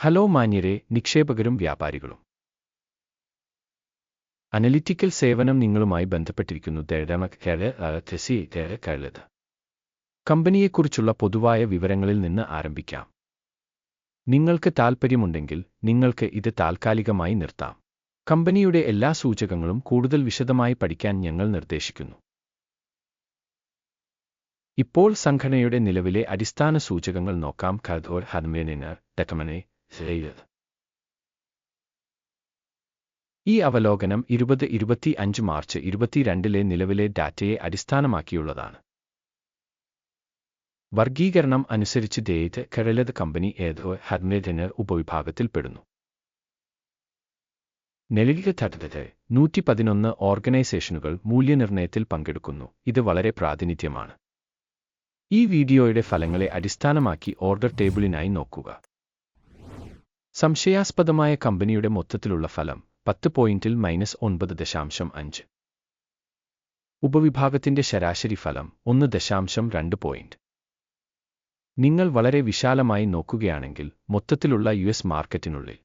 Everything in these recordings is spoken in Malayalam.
ഹലോ മാന്യരെ നിക്ഷേപകരും വ്യാപാരികളും. അനലിറ്റിക്കൽ സേവനം നിങ്ങളുമായി ബന്ധപ്പെട്ടിരിക്കുന്നു. കമ്പനിയെക്കുറിച്ചുള്ള പൊതുവായ വിവരങ്ങളിൽ നിന്ന് ആരംഭിക്കാം. നിങ്ങൾക്ക് താൽപ്പര്യമുണ്ടെങ്കിൽ നിങ്ങൾക്ക് ഇത് താൽക്കാലികമായി നിർത്താം. കമ്പനിയുടെ എല്ലാ സൂചകങ്ങളും കൂടുതൽ വിശദമായി പഠിക്കാൻ ഞങ്ങൾ നിർദ്ദേശിക്കുന്നു. ഇപ്പോൾ സംഘടനയുടെ നിലവിലെ അടിസ്ഥാന സൂചകങ്ങൾ നോക്കാം. ഖദോർ ഹർമേനിന് ടെക്കമനെ ചെയ്തത്. ഈ അവലോകനം ഇരുപത് ഇരുപത്തി അഞ്ച് മാർച്ച് ഇരുപത്തിരണ്ടിലെ നിലവിലെ ഡാറ്റയെ അടിസ്ഥാനമാക്കിയുള്ളതാണ്. വർഗീകരണം അനുസരിച്ച് ദേത് കരലത് കമ്പനി ഏതോ ഹർമേദിന് ഉപവിഭാഗത്തിൽപ്പെടുന്നു. നെലിക തട്ടത് നൂറ്റി പതിനൊന്ന് ഓർഗനൈസേഷനുകൾ മൂല്യനിർണയത്തിൽ പങ്കെടുക്കുന്നു. ഇത് വളരെ പ്രാതിനിധ്യമാണ്. ഈ വീഡിയോയുടെ ഫലങ്ങളെ അടിസ്ഥാനമാക്കി ഓർഡർ ടേബിളിനായി നോക്കുക. സംശയാസ്പദമായ കമ്പനിയുടെ മൊത്തത്തിലുള്ള ഫലം പത്ത് പോയിന്റിൽ മൈനസ് ഒൻപത് ദശാംശം അഞ്ച്. ഉപവിഭാഗത്തിന്റെ ശരാശരി ഫലം ഒന്ന് ദശാംശം രണ്ട് പോയിന്റ്. നിങ്ങൾ വളരെ വിശാലമായി നോക്കുകയാണെങ്കിൽ മൊത്തത്തിലുള്ള യു എസ് മാർക്കറ്റിനുള്ളിൽ.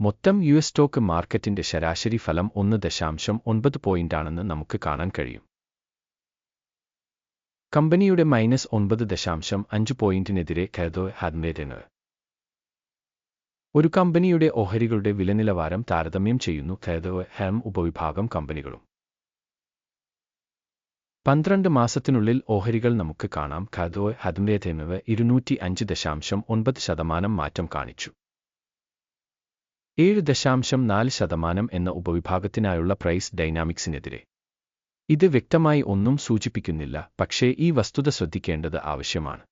മൊത്തം യു എസ് സ്റ്റോക്ക് മാർക്കറ്റിന്റെ ശരാശരി ഫലം ഒന്ന് ദശാംശം ഒൻപത് പോയിന്റാണെന്ന് നമുക്ക് കാണാൻ കഴിയും. കമ്പനിയുടെ മൈനസ് ഒൻപത് ദശാംശം അഞ്ച് പോയിന്റിനെതിരെ കരുതോ ഹർമേരന് ഒരു കമ്പനിയുടെ ഓഹരികളുടെ വിലനിലവാരം താരതമ്യം ചെയ്യുന്നു ഖേദവ് ഹെം ഉപവിഭാഗം കമ്പനികളും. പന്ത്രണ്ട് മാസത്തിനുള്ളിൽ ഓഹരികൾ നമുക്ക് കാണാം. ഖദോ ഹദ്മേതെന്നത് ഇരുന്നൂറ്റി അഞ്ച് ദശാംശം ഒൻപത് ശതമാനം മാറ്റം കാണിച്ചു. ഏഴ് ദശാംശം നാല് ശതമാനം എന്ന ഉപവിഭാഗത്തിനായുള്ള പ്രൈസ് ഡൈനാമിക്സിനെതിരെ. ഇത് വ്യക്തമായി ഒന്നും സൂചിപ്പിക്കുന്നില്ല. പക്ഷേ ഈ വസ്തുത ശ്രദ്ധിക്കേണ്ടത് ആവശ്യമാണ്.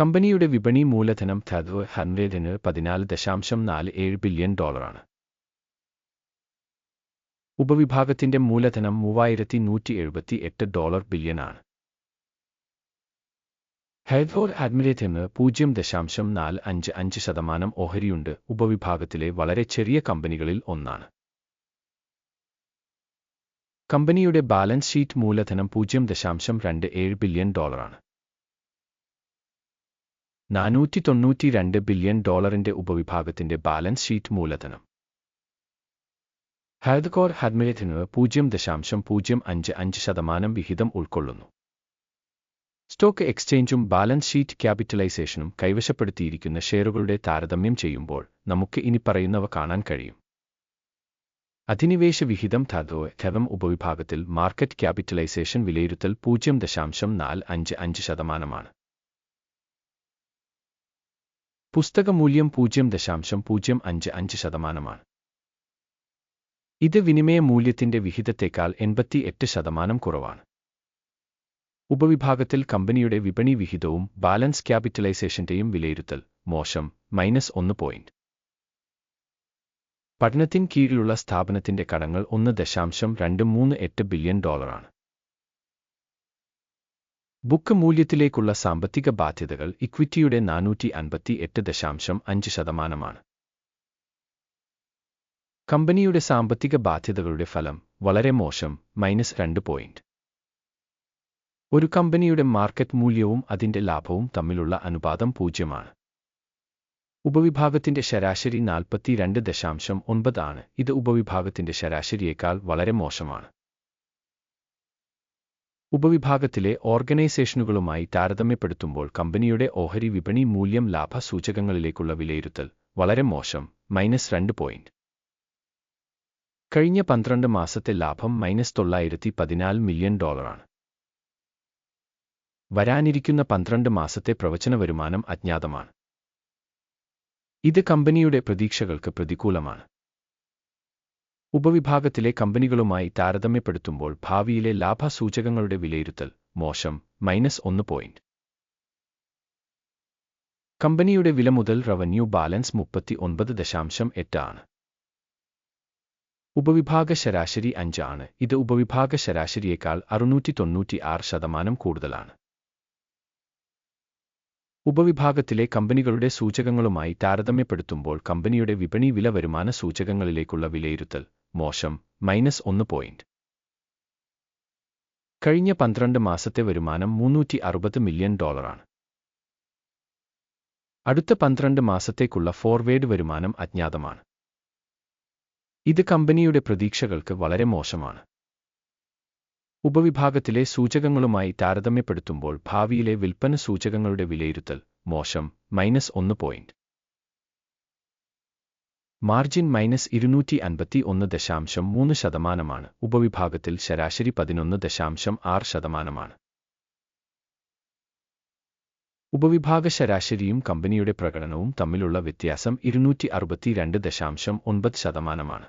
കമ്പനിയുടെ വിപണി മൂലധനം ഖദോ ഹൺഡ്രഡിന് പതിനാല് ദശാംശം നാല് ഏഴ് ബില്യൺ ഡോളറാണ്. ഉപവിഭാഗത്തിന്റെ മൂലധനം മൂവായിരത്തി നൂറ്റി എഴുപത്തി എട്ട് ഡോളർ ബില്യണാണ് ഹെൽഫോർ അഡ്മിരേറ്റിന് പൂജ്യം ദശാംശം നാല് അഞ്ച് അഞ്ച് ശതമാനം ഓഹരിയുണ്ട്. ഉപവിഭാഗത്തിലെ വളരെ ചെറിയ കമ്പനികളിൽ ഒന്നാണ്. കമ്പനിയുടെ ബാലൻസ് ഷീറ്റ് മൂലധനം പൂജ്യം ദശാംശം രണ്ട് ഏഴ് ബില്യൺ ഡോളറാണ്. നാനൂറ്റി തൊണ്ണൂറ്റി രണ്ട് ബില്യൺ ഡോളറിന്റെ ഉപവിഭാഗത്തിന്റെ ബാലൻസ് ഷീറ്റ് മൂലധനം. ഹൈദ്കോർ ഹഡ്മിലറ്റിന് പൂജ്യം ദശാംശം പൂജ്യം അഞ്ച് അഞ്ച് ശതമാനം വിഹിതം ഉൾക്കൊള്ളുന്നു. സ്റ്റോക്ക് എക്സ്ചേഞ്ചും ബാലൻസ് ഷീറ്റ് ക്യാപിറ്റലൈസേഷനും കൈവശപ്പെടുത്തിയിരിക്കുന്ന ഷെയറുകളുടെ താരതമ്യം ചെയ്യുമ്പോൾ നമുക്ക് ഇനി പറയുന്നവ കാണാൻ കഴിയും. അധിനിവേശ വിഹിതം ധതോ ഖവം ഉപവിഭാഗത്തിൽ മാർക്കറ്റ് ക്യാപിറ്റലൈസേഷൻ വിലയിരുത്തൽ പൂജ്യം ദശാംശം നാല് അഞ്ച് അഞ്ച് ശതമാനമാണ്. പുസ്തകമൂല്യം പൂജ്യം ദശാംശം പൂജ്യം അഞ്ച് അഞ്ച് ശതമാനമാണ്. ഇത് വിനിമയ മൂല്യത്തിന്റെ വിഹിതത്തേക്കാൾ എൺപത്തി എട്ട് ശതമാനം കുറവാണ്. ഉപവിഭാഗത്തിൽ കമ്പനിയുടെ വിപണി വിഹിതവും ബാലൻസ് ക്യാപിറ്റലൈസേഷന്റെയും വിലയിരുത്തൽ മോശം മൈനസ് ഒന്ന് പോയിന്റ്. പഠനത്തിൻ കീഴിലുള്ള സ്ഥാപനത്തിന്റെ കടങ്ങൾ ഒന്ന് ദശാംശം രണ്ട് മൂന്ന് എട്ട് ബില്യൺ ഡോളറാണ്. ബുക്ക് മൂല്യത്തിലേക്കുള്ള സാമ്പത്തിക ബാധ്യതകൾ ഇക്വിറ്റിയുടെ നാനൂറ്റി അൻപത്തി എട്ട് ദശാംശം അഞ്ച് ശതമാനമാണ്. കമ്പനിയുടെ സാമ്പത്തിക ബാധ്യതകളുടെ ഫലം വളരെ മോശം മൈനസ് രണ്ട് പോയിന്റ്. ഒരു കമ്പനിയുടെ മാർക്കറ്റ് മൂല്യവും അതിന്റെ ലാഭവും തമ്മിലുള്ള അനുപാതം പൂജ്യമാണ്. ഉപവിഭാഗത്തിന്റെ ശരാശരി നാൽപ്പത്തിരണ്ട് ദശാംശം ഒൻപത് ആണ്. ഇത് ഉപവിഭാഗത്തിന്റെ ശരാശരിയേക്കാൾ വളരെ മോശമാണ്. ഉപവിഭാഗത്തിലെ ഓർഗനൈസേഷനുകളുമായി താരതമ്യപ്പെടുത്തുമ്പോൾ കമ്പനിയുടെ ഓഹരി വിപണി മൂല്യം ലാഭ സൂചകങ്ങളിലേക്കുള്ള വിലയിരുത്തൽ വളരെ മോശം മൈനസ് രണ്ട് പോയിന്റ്. കഴിഞ്ഞ പന്ത്രണ്ട് മാസത്തെ ലാഭം മൈനസ് തൊള്ളായിരത്തി പതിനാല് മില്യൺ ഡോളറാണ്. വരാനിരിക്കുന്ന പന്ത്രണ്ട് മാസത്തെ പ്രവചന വരുമാനം അജ്ഞാതമാണ്. ഇത് കമ്പനിയുടെ പ്രതീക്ഷകൾക്ക് പ്രതികൂലമാണ്. ഉപവിഭാഗത്തിലെ കമ്പനികളുമായി താരതമ്യപ്പെടുത്തുമ്പോൾ ഭാവിയിലെ ലാഭസൂചകങ്ങളുടെ വിലയിരുത്തൽ മോശം മൈനസ് ഒന്ന് പോയിന്റ് കമ്പനിയുടെ വില മുതൽ റവന്യൂ ബാലൻസ് മുപ്പത്തി ഒൻപത് ദശാംശം എട്ടാണ് ഉപവിഭാഗ ശരാശരി അഞ്ചാണ് ഇത് ഉപവിഭാഗ ശരാശരിയേക്കാൾ അറുന്നൂറ്റി തൊണ്ണൂറ്റി ആറ് ശതമാനം കൂടുതലാണ്. ഉപവിഭാഗത്തിലെ കമ്പനികളുടെ സൂചകങ്ങളുമായി താരതമ്യപ്പെടുത്തുമ്പോൾ കമ്പനിയുടെ വിപണി വില വരുമാന സൂചകങ്ങളിലേക്കുള്ള വിലയിരുത്തൽ മോശം മൈനസ് ഒന്ന് പോയിന്റ്. കഴിഞ്ഞ പന്ത്രണ്ട് മാസത്തെ വരുമാനം മുന്നൂറ്റി അറുപത് മില്യൺ ഡോളറാണ്. അടുത്ത പന്ത്രണ്ട് മാസത്തേക്കുള്ള ഫോർവേഡ് വരുമാനം അജ്ഞാതമാണ്. ഇത് കമ്പനിയുടെ പ്രതീക്ഷകൾക്ക് വളരെ മോശമാണ്. ഉപവിഭാഗത്തിലെ സൂചകങ്ങളുമായി താരതമ്യപ്പെടുത്തുമ്പോൾ ഭാവിയിലെ വിൽപ്പന സൂചകങ്ങളുടെ വിലയിരുത്തൽ മോശം മൈനസ് ഒന്ന് പോയിന്റ്. മാർജിൻ മൈനസ് ഇരുന്നൂറ്റി അൻപത്തി ഒന്ന് ദശാംശം മൂന്ന് ശതമാനമാണ്. ഉപവിഭാഗത്തിൽ ശരാശരി പതിനൊന്ന് ദശാംശം ആറ് ശതമാനമാണ്. ഉപവിഭാഗ ശരാശരിയും കമ്പനിയുടെ പ്രകടനവും തമ്മിലുള്ള വ്യത്യാസം ഇരുന്നൂറ്റി അറുപത്തിരണ്ട് ദശാംശം ഒൻപത് ശതമാനമാണ്.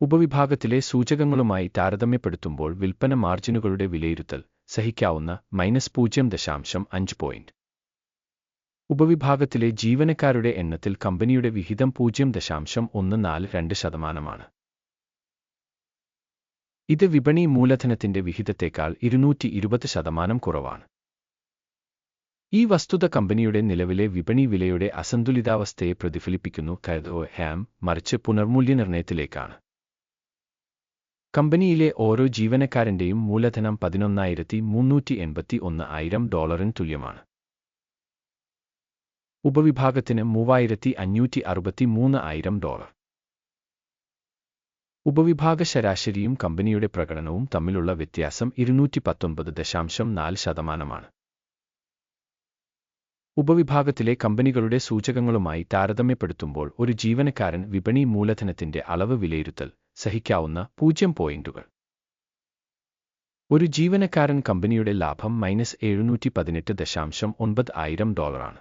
ഉപവിഭാഗത്തിലെ സൂചകങ്ങളുമായി താരതമ്യപ്പെടുത്തുമ്പോൾ വിൽപ്പന മാർജിനുകളുടെ വിലയിരുത്തൽ സഹിക്കാവുന്ന മൈനസ് പൂജ്യം ദശാംശം അഞ്ച് പോയിന്റ്. ഉപവിഭാഗത്തിലെ ജീവനക്കാരുടെ എണ്ണത്തിൽ കമ്പനിയുടെ വിഹിതം പൂജ്യം ദശാംശം ഒന്ന് നാല് രണ്ട് ശതമാനമാണ്. ഇത് വിപണി മൂലധനത്തിന്റെ വിഹിതത്തേക്കാൾ ഇരുന്നൂറ്റി ഇരുപത് ശതമാനം കുറവാണ്. ഈ വസ്തുത കമ്പനിയുടെ നിലവിലെ വിപണി വിലയുടെ അസന്തുലിതാവസ്ഥയെ പ്രതിഫലിപ്പിക്കുന്നു കരുതോ ഹാം മറിച്ച് പുനർമൂല്യനിർണയത്തിലേക്കാണ് കമ്പനിയിലെ ഓരോ ജീവനക്കാരന്റെയും മൂലധനം പതിനൊന്നായിരത്തി മുന്നൂറ്റി എൺപത്തി ഒന്ന് ആയിരം ഡോളറിന് തുല്യമാണ്. ഉപവിഭാഗത്തിന് മൂവായിരത്തി അഞ്ഞൂറ്റി അറുപത്തി മൂന്ന് ആയിരം ഡോളർ. ഉപവിഭാഗ ശരാശരിയും കമ്പനിയുടെ പ്രകടനവും തമ്മിലുള്ള വ്യത്യാസം ഇരുന്നൂറ്റി പത്തൊൻപത് ദശാംശം നാല് ശതമാനമാണ്. ഉപവിഭാഗത്തിലെ കമ്പനികളുടെ സൂചകങ്ങളുമായി താരതമ്യപ്പെടുത്തുമ്പോൾ ഒരു ജീവനക്കാരൻ വിപണി മൂലധനത്തിന്റെ അളവ് വിലയിരുത്തൽ സഹിക്കാവുന്ന പൂജ്യം പോയിന്റുകൾ. ഒരു ജീവനക്കാരൻ കമ്പനിയുടെ ലാഭം മൈനസ് എഴുന്നൂറ്റി പതിനെട്ട് ദശാംശം ഒൻപത് ആയിരം ഡോളറാണ്.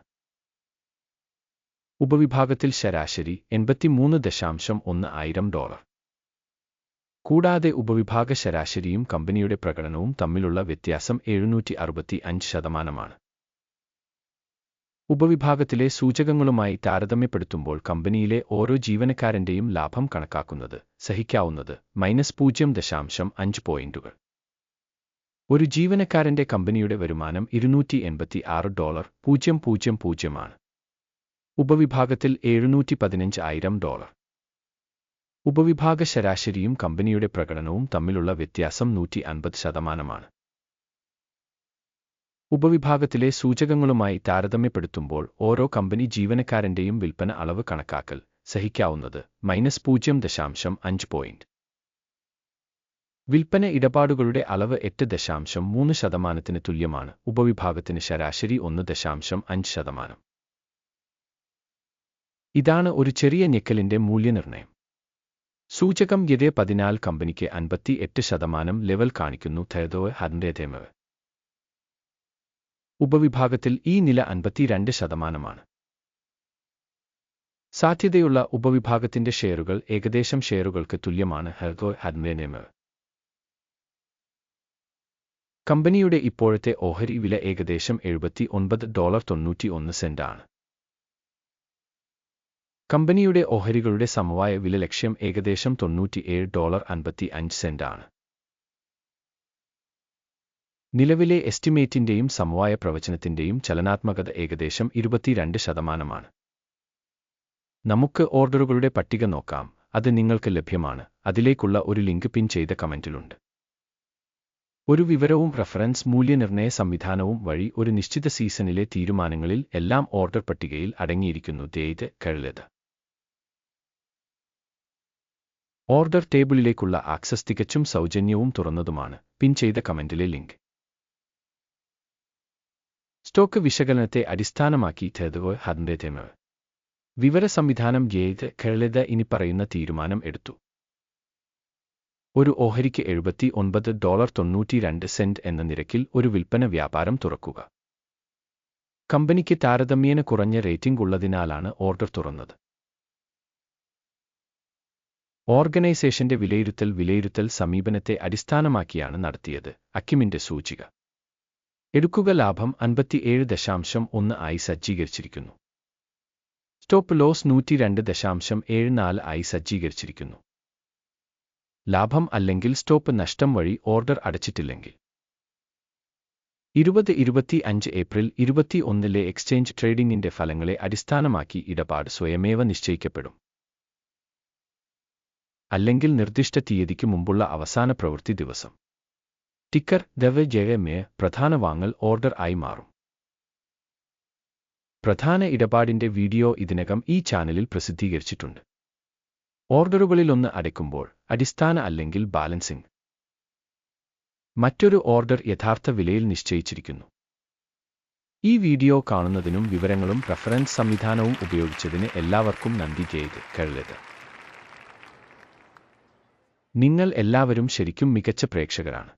ഉപവിഭാഗത്തിൽ ശരാശരി എൺപത്തിമൂന്ന് ദശാംശം ഒന്ന് ആയിരം ഡോളർ. കൂടാതെ ഉപവിഭാഗ ശരാശരിയും കമ്പനിയുടെ പ്രകടനവും തമ്മിലുള്ള വ്യത്യാസം എഴുന്നൂറ്റി അറുപത്തി അഞ്ച് ശതമാനമാണ്. ഉപവിഭാഗത്തിലെ സൂചകങ്ങളുമായി താരതമ്യപ്പെടുത്തുമ്പോൾ കമ്പനിയിലെ ഓരോ ജീവനക്കാരന്റെയും ലാഭം കണക്കാക്കുന്നത് സഹിക്കാവുന്നത് മൈനസ് പൂജ്യം ദശാംശം അഞ്ച് പോയിന്റുകൾ. ഒരു ജീവനക്കാരന്റെ കമ്പനിയുടെ വരുമാനം ഇരുന്നൂറ്റി എൺപത്തി ആറ് ഡോളർ പൂജ്യം പൂജ്യം പൂജ്യമാണ് ഉപവിഭാഗത്തിൽ എഴുന്നൂറ്റി പതിനഞ്ച് ആയിരം ഡോളർ. ഉപവിഭാഗ ശരാശരിയും കമ്പനിയുടെ പ്രകടനവും തമ്മിലുള്ള വ്യത്യാസം നൂറ്റി അൻപത് ശതമാനമാണ്. ഉപവിഭാഗത്തിലെ സൂചകങ്ങളുമായി താരതമ്യപ്പെടുത്തുമ്പോൾ ഓരോ കമ്പനി ജീവനക്കാരന്റെയും വിൽപ്പന അളവ് കണക്കാക്കൽ സഹിക്കാവുന്നത് മൈനസ് പൂജ്യം ദശാംശം അഞ്ച് പോയിന്റ്. വിൽപ്പന ഇടപാടുകളുടെ അളവ് എട്ട് ദശാംശം മൂന്ന് ശതമാനത്തിന് തുല്യമാണ്. ഉപവിഭാഗത്തിന് ശരാശരി ഒന്ന് ദശാംശം അഞ്ച് ശതമാനം. ഇതാണ് ഒരു ചെറിയ ഞെക്കലിന്റെ മൂല്യനിർണയം സൂചകം യഥേ പതിനാല് കമ്പനിക്ക് അൻപത്തി എട്ട് ശതമാനം ലെവൽ കാണിക്കുന്നു ഥേദോ ഹർണ്ടേതേമവ് ഉപവിഭാഗത്തിൽ ഈ നില അൻപത്തിരണ്ട് ശതമാനമാണ്. സാധ്യതയുള്ള ഉപവിഭാഗത്തിന്റെ ഷെയറുകൾ ഏകദേശം ഷെയറുകൾക്ക് തുല്യമാണ് ഹെർഗോ ഹർമേനെമവ് കമ്പനിയുടെ ഇപ്പോഴത്തെ ഓഹരി വില ഏകദേശം എഴുപത്തി ഒൻപത് ഡോളർ തൊണ്ണൂറ്റി ഒന്ന് സെന്റാണ്. കമ്പനിയുടെ ഓഹരികളുടെ സമവായ വില ലക്ഷ്യം ഏകദേശം തൊണ്ണൂറ്റിയേഴ് ഡോളർ അൻപത്തി അഞ്ച് സെന്റാണ് നിലവിലെ എസ്റ്റിമേറ്റിന്റെയും സമവായ പ്രവചനത്തിന്റെയും ചലനാത്മകത ഏകദേശം ഇരുപത്തിരണ്ട് ശതമാനമാണ്. നമുക്ക് ഓർഡറുകളുടെ പട്ടിക നോക്കാം. അത് നിങ്ങൾക്ക് ലഭ്യമാണ്. അതിലേക്കുള്ള ഒരു ലിങ്ക് പിൻ ചെയ്ത കമന്റിലുണ്ട്. ഒരു വിവരവും റഫറൻസ് മൂല്യനിർണയ സംവിധാനവും വഴി ഒരു നിശ്ചിത സീസണിലെ തീരുമാനങ്ങളിൽ എല്ലാം ഓർഡർ പട്ടികയിൽ അടങ്ങിയിരിക്കുന്നു. ദേത് കഴുലത് ഓർഡർ ടേബിളിലേക്കുള്ള ആക്സസ് തികച്ചും സൗജന്യവും തുറന്നതുമാണ്. പിൻ ചെയ്ത കമന്റിലെ ലിങ്ക്. സ്റ്റോക്ക് വിശകലനത്തെ അടിസ്ഥാനമാക്കി ഥേദവോ ഹദ്ബേതേമവ് വിവര സംവിധാനം ഗേത് കെളത ഇനി പറയുന്ന തീരുമാനം എടുത്തു. ഒരു ഓഹരിക്ക് എഴുപത്തി ഒൻപത് ഡോളർ തൊണ്ണൂറ്റിരണ്ട് സെന്റ് എന്ന നിരക്കിൽ ഒരു വിൽപ്പന വ്യാപാരം തുറക്കുക. കമ്പനിക്ക് താരതമ്യേന കുറഞ്ഞ റേറ്റിംഗ് ഉള്ളതിനാലാണ് ഓർഡർ തുറന്നത്. ഓർഗനൈസേഷന്റെ വിലയിരുത്തൽ വിലയിരുത്തൽ സമീപനത്തെ അടിസ്ഥാനമാക്കിയാണ് നടത്തിയത് അക്കിമിന്റെ സൂചിക. എടുക്കുക ലാഭം അൻപത്തിയേഴ് ദശാംശം ഒന്ന് ആയി സജ്ജീകരിച്ചിരിക്കുന്നു. സ്റ്റോപ്പ് ലോസ് നൂറ്റി രണ്ട് ദശാംശം ഏഴ് നാല് ആയി സജ്ജീകരിച്ചിരിക്കുന്നു. ലാഭം അല്ലെങ്കിൽ സ്റ്റോപ്പ് നഷ്ടം വഴി ഓർഡർ അടച്ചിട്ടില്ലെങ്കിൽ. ഇരുപത് ഇരുപത്തി അഞ്ച് ഏപ്രിൽ ഇരുപത്തി ഒന്നിലെ എക്സ്ചേഞ്ച് ട്രേഡിംഗിന്റെ ഫലങ്ങളെ അടിസ്ഥാനമാക്കി ഇടപാട് സ്വയമേവ നിശ്ചയിക്കപ്പെടും. അല്ലെങ്കിൽ നിർദ്ദിഷ്ട തീയതിക്ക് മുമ്പുള്ള അവസാന പ്രവൃത്തി ദിവസം. ടിക്കർ ദവ ജയമേ പ്രധാന വാങ്ങൽ ഓർഡർ ആയി മാറും. പ്രധാന ഇടപാടിന്റെ വീഡിയോ ഇതിനകം ഈ ചാനലിൽ പ്രസിദ്ധീകരിച്ചിട്ടുണ്ട്. ഓർഡറുകളിലൊന്ന് അടയ്ക്കുമ്പോൾ അടിസ്ഥാന അല്ലെങ്കിൽ ബാലൻസിംഗ്. മറ്റൊരു ഓർഡർ യഥാർത്ഥ വിലയിൽ നിശ്ചയിച്ചിരിക്കുന്നു. ഈ വീഡിയോ കാണുന്നതിനും വിവരങ്ങളും റഫറൻസ് സംവിധാനവും ഉപയോഗിച്ചതിന് എല്ലാവർക്കും നന്ദി ചെയ്ത് കഴിയത് നിങ്ങൾ എല്ലാവരും ശരിക്കും മികച്ച പ്രേക്ഷകരാണ്.